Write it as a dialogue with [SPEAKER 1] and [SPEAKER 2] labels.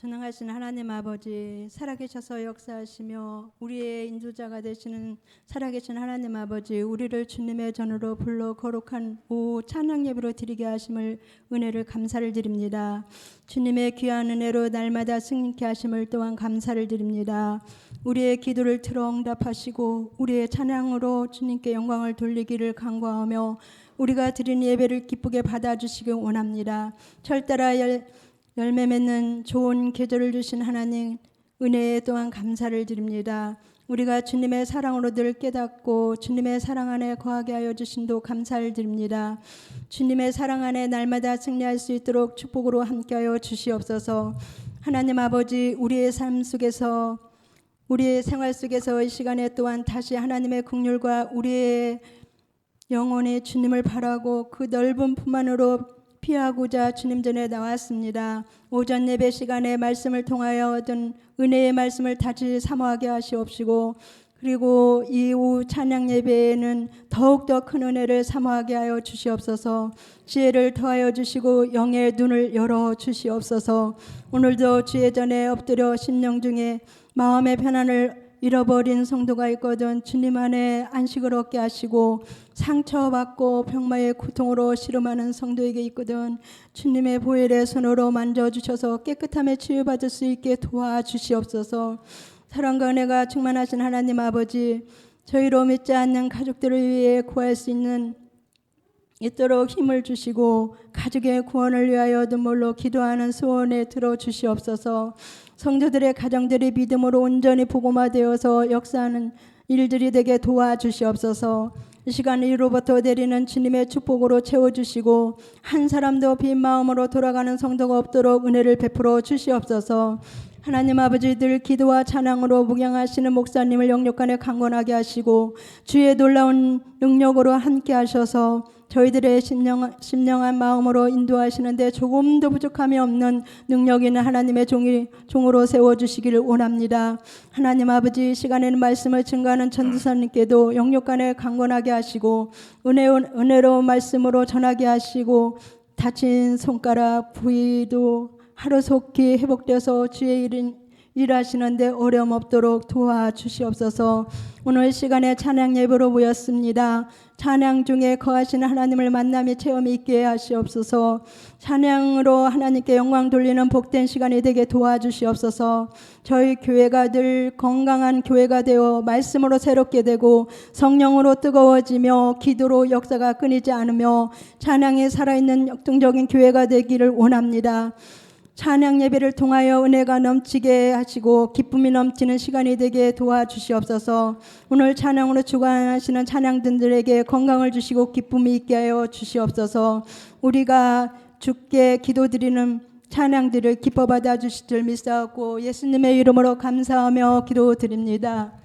[SPEAKER 1] 전능하신 하나님 아버지 살아계셔서 역사하시며 우리의 인도자가 되시는 살아계신 하나님 아버지 우리를 주님의 전으로 불러 거룩한 오 찬양 예배로 드리게 하심을 은혜를 감사를 드립니다. 주님의 귀한 은혜로 날마다 승리케 하심을 또한 감사를 드립니다. 우리의 기도를 들어 응답하시고 우리의 찬양으로 주님께 영광을 돌리기를 간구하며 우리가 드린 예배를 기쁘게 받아주시기 원합니다. 철따라 열, 열매 맺는 좋은 계절을 주신 하나님 은혜에 또한 감사를 드립니다. 우리가 주님의 사랑으로 늘 깨닫고 주님의 사랑 안에 거하게 하여 주신도 감사를 드립니다. 주님의 사랑 안에 날마다 승리할 수 있도록 축복으로 함께하여 주시옵소서. 하나님 아버지 우리의 삶 속에서 우리의 생활 속에서 이 시간에 또한 다시 하나님의 국률과 우리의 영혼이 주님을 바라고 그 넓은 품 안으로 피하고자 주님 전에 나왔습니다. 오전 예배 시간에 말씀을 통하여 얻은 은혜의 말씀을 다시 사모하게 하시옵시고 그리고 이 오후 찬양 예배에는 더욱더 큰 은혜를 사모하게 하여 주시옵소서 지혜를 더하여 주시고 영의 눈을 열어 주시옵소서 오늘도 주의 전에 엎드려 심령 중에 마음의 편안을 잃어버린 성도가 있거든 주님 안에 안식을 얻게 하시고 상처받고 병마의 고통으로 씨름하는 성도에게 있거든 주님의 보혈의 손으로 만져주셔서 깨끗함에 치유받을 수 있게 도와주시옵소서. 사랑과 은혜가 충만하신 하나님 아버지 저희로 믿지 않는 가족들을 위해 구할 수 있는 있도록 힘을 주시고 가족의 구원을 위하여 눈물로 기도하는 소원에 들어 주시옵소서. 성도들의 가정들이 믿음으로 온전히 복음화되어서 역사하는 일들이 되게 도와주시옵소서. 이 시간 이로부터 내리는 주님의 축복으로 채워주시고 한 사람도 빈 마음으로 돌아가는 성도가 없도록 은혜를 베풀어 주시옵소서. 하나님 아버지 들 기도와 찬양으로 묵양하시는 목사님을 영육간에 강건하게 하시고 주의 놀라운 능력으로 함께 하셔서 저희들의 심령, 심령한 마음으로 인도하시는데 조금도 부족함이 없는 능력 있는 하나님의 종이, 종으로 세워주시기를 원합니다. 하나님 아버지 시간에는 말씀을 증거하는 전도사님께도 영육간에 강건하게 하시고 은혜운, 은혜로운 말씀으로 전하게 하시고 다친 손가락 부위도 하루속히 회복돼서 주의 일인 일하시는데 어려움 없도록 도와주시옵소서. 오늘 시간에 찬양 예배로 모였습니다. 찬양 중에 거하시는 하나님을 만남이 체험이 있게 하시옵소서. 찬양으로 하나님께 영광 돌리는 복된 시간이 되게 도와주시옵소서. 저희 교회가 늘 건강한 교회가 되어 말씀으로 새롭게 되고 성령으로 뜨거워지며 기도로 역사가 끊이지 않으며 찬양이 살아있는 역동적인 교회가 되기를 원합니다. 찬양 예배를 통하여 은혜가 넘치게 하시고 기쁨이 넘치는 시간이 되게 도와주시옵소서. 오늘 찬양으로 주관하시는 찬양들에게 건강을 주시고 기쁨이 있게 하여 주시옵소서. 우리가 주께 기도드리는 찬양들을 기뻐 받아 줄 믿사옵고 예수님의 이름으로 감사하며 기도드립니다.